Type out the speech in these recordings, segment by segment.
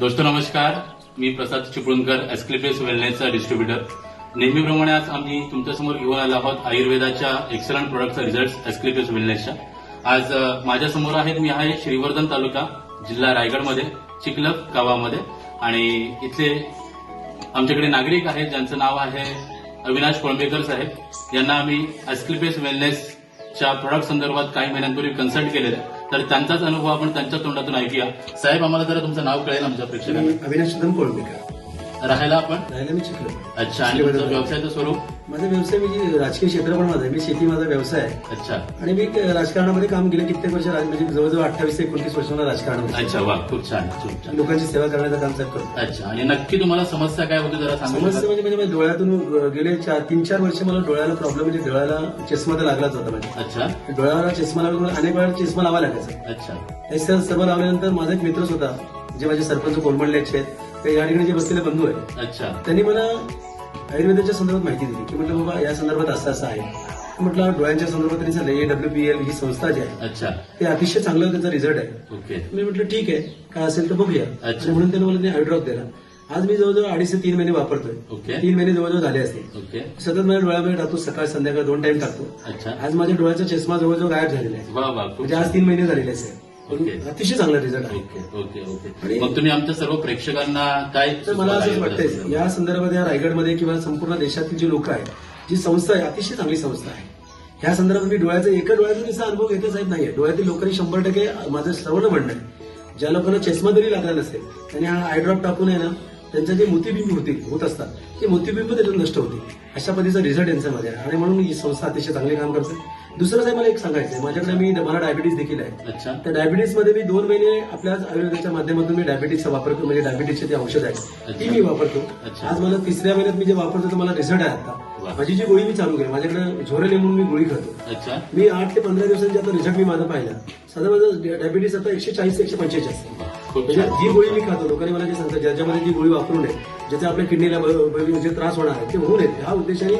दोस्तो नमस्कार. मी प्रसाद चिपळूणकर एस्क्लिपेस वेलनेसचा डिस्ट्रीब्युटर नेहमीप्रमाणे आज आम्ही तुमच्यासमोर घेऊन आलो आहोत आयुर्वेदाच्या एक्सलंट प्रोडक्टचा रिझल्ट एस्क्लिपेस वेलनेसच्या आज माझ्यासमोर आहेत मी आहे श्रीवर्धन तालुका जिल्हा रायगडमध्ये चिखलप गावामध्ये. आणि इथले आमच्याकडे नागरिक आहेत ज्यांचं नाव आहे अविनाश कोळंबेकर साहेब. यांना आम्ही एस्क्लिपेस वेलनेसच्या प्रोडक्ट संदर्भात काही महिन्यांपूर्वी कन्सल्ट केलेलं आहे. तर त्यांचाच अनुभव आपण त्यांच्या तोंडातून ऐकूया. साहेब आम्हाला जरा तुमचं नाव कळेल आमच्या प्रेक्षकांना. अविनाश कोळंबेकर राहायला आपण? राहायला मी शिकलो. अच्छा आणि तुमचं व्यवसायाचं स्वरूप? माझा व्यवसाय म्हणजे राजकीय क्षेत्र पण माझा आहे मी शेती माझा व्यवसाय. आहे अच्छा. आणि मी राजकारणामध्ये काम केलं कित्येक वर्ष राज- म्हणजे जवळजवळ अठ्ठावीस ते एकोणतीस वर्ष मला राजकारणामध्ये अच्छा वा खूप छान खूप छान. लोकांची सेवा करण्याचं काम साहेब करतो. अच्छा आणि नक्की तुम्हाला समस्या काय होती जरा सांगू समस्या शकाल? म्हणजे म्हणजे माझ्या डोळ्यातून अ, गेले चार तीन चार वर्ष मला डोळ्याला प्रॉब्लेम म्हणजे डोळ्याला चष्मा तर लागलाच होता माझ्या. अच्छा. डोळ्याला चष्मा लागल्यामुळे अनेक वेळा चष्मा लावा लागायचा. अच्छा. हे सर्व सर्व लावल्यानंतर माझा एक मित्रच होता जे माझे सरपंच कोलमडल्याचे आहेत. ते या ठिकाणी जे बसलेले बंधू आहेत अच्छा. त्यांनी मला आयुर्वेदाच्या संदर्भात माहिती दिली की म्हटलं बाबा या संदर्भात असं असं आहे. म्हटलं डोळ्यांच्या संदर्भात त्यांनी सांगितलं एल ही संस्था जी आहे अच्छा. ते अतिशय चांगलं त्यांचा रिझल्ट आहे. ओके. मी म्हटलं ठीक आहे काय असेल तर बघूया. अच्छा. म्हणून त्यांनी मला आयड्रॉप दिला. आज मी जवळजवळ अडीच ते तीन महिने वापरतोय. ओके. तीन महिने जवळजवळ झाले असतील. ओके. सतत माझ्या डोळ्यामध्ये टाकतो सकाळ संध्याकाळ दोन टाइम टाकतो. अच्छा. आज माझ्या डोळ्याचा चष्मा जवळजवळ गायब झालेला आहे. म्हणजे आज तीन महिने झालेले आहे ओके. अतिशय चांगला रिझल्ट आहे. ओके ओके मग तुम्ही आमच्या सर्व प्रेक्षकांना काय तर मला सुचवाल वाटतंय? या संदर्भात या रायगडमध्ये किंवा संपूर्ण देशातील जी लोक आहेत जी संस्था आहे अतिशय चांगली संस्था आहे. ह्या संदर्भात मी डोळ्याचा एका डोळ्याचा नुसता अनुभव घेतच आहेत नाहीये. डोळ्यातील लोकांनी शंभर टक्के माझं सर्वांना म्हणणं आहे. ज्या लोकांना चष्मा जरी लागला नसेल त्यांनी हा आयड्रॉप टाकून आहे ना त्यांचे जे मोतीबिंब होतील होत असतात ते मोतीबिंब त्याच्यात नष्ट होतील अशा पद्धतीचा रिझल्ट यांच्यामध्ये आहे. आणि म्हणून ही संस्था अतिशय चांगले काम करते. दुसरं साहेब मला एक सांगायचं आहे माझ्याकडे मी मला डायबिटीस देखील आहे. अच्छा. त्या डायबिटीसमध्ये मी दोन महिने आपल्या आयुर्वेदाच्या माध्यमातून मी डायबिटीसचा वापर करतो म्हणजे डायबिटीसचे जे औषध आहे ती मी वापरतो. आज मला तिसऱ्या महिन्यात मी जे वापरतो तर मला रिझल्ट आहे. आता. माझी जी गोळी मी चालू केली माझ्याकडे झोरेल म्हणून मी गोळी खातो. मी आठ ते पंधरा दिवसांची आता रिझल्ट मी माझा पाहिला. साधा माझं डायबिटीस आता एकशे चाळीस एकशे पंचेचाळीस. म्हणजे जी गोळी मी खातो लोकांनी मला जे सांगतात ज्याच्यामध्ये जी गोळी वापरू नये ज्याच्या आपल्या किडनीला जे त्रास होणार आहे ते होऊ नयेत ह्या उद्देशाने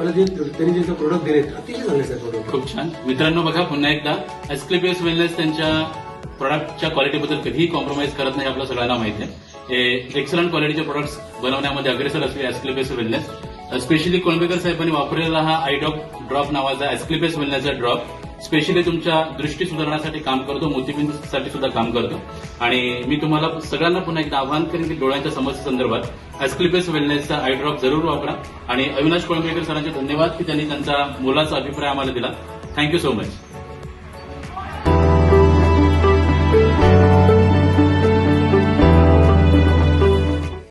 मला जे त्यांनी जे प्रोडक्ट दिले अतिशय चांगले आहेत प्रोडक्ट खूप छान. मित्रांनो बघा पुन्हा एकदा एस्क्लिपियस वेलनेस त्यांच्या प्रोडक्टच्या क्वालिटीबद्दल कधीही कॉम्प्रोमाइज करत नाही आपल्या सगळ्यांना माहिती आहे. हे एक्सलंट क्वालिटीचे प्रोडक्ट्स बनवण्यामध्ये अग्रेसर असले एस्क्लिपियस वेलनेस स्पेशली कोळंबेकर साहेबांनी वापरलेला हा आयडॉक ड्रॉप नावाचा एस्क्लिपियस वेलनेसचा ड्रॉप स्पेशली तुमच्या दृष्टी सुधारण्यासाठी काम करतो मोतीबिंदूसाठी सुद्धा काम करतो. आणि मी तुम्हाला सगळ्यांना पुन्हा एकदा आवाहन करेन की डोळ्यांच्या समस्ये संदर्भात वेलनेसचा आय ड्रॉप जरूर वापरा. आणि अविनाश कोळंबेकर सरांचे धन्यवाद की त्यांनी त्यांचा मुलाचा अभिप्राय आम्हाला दिला. Thank you so much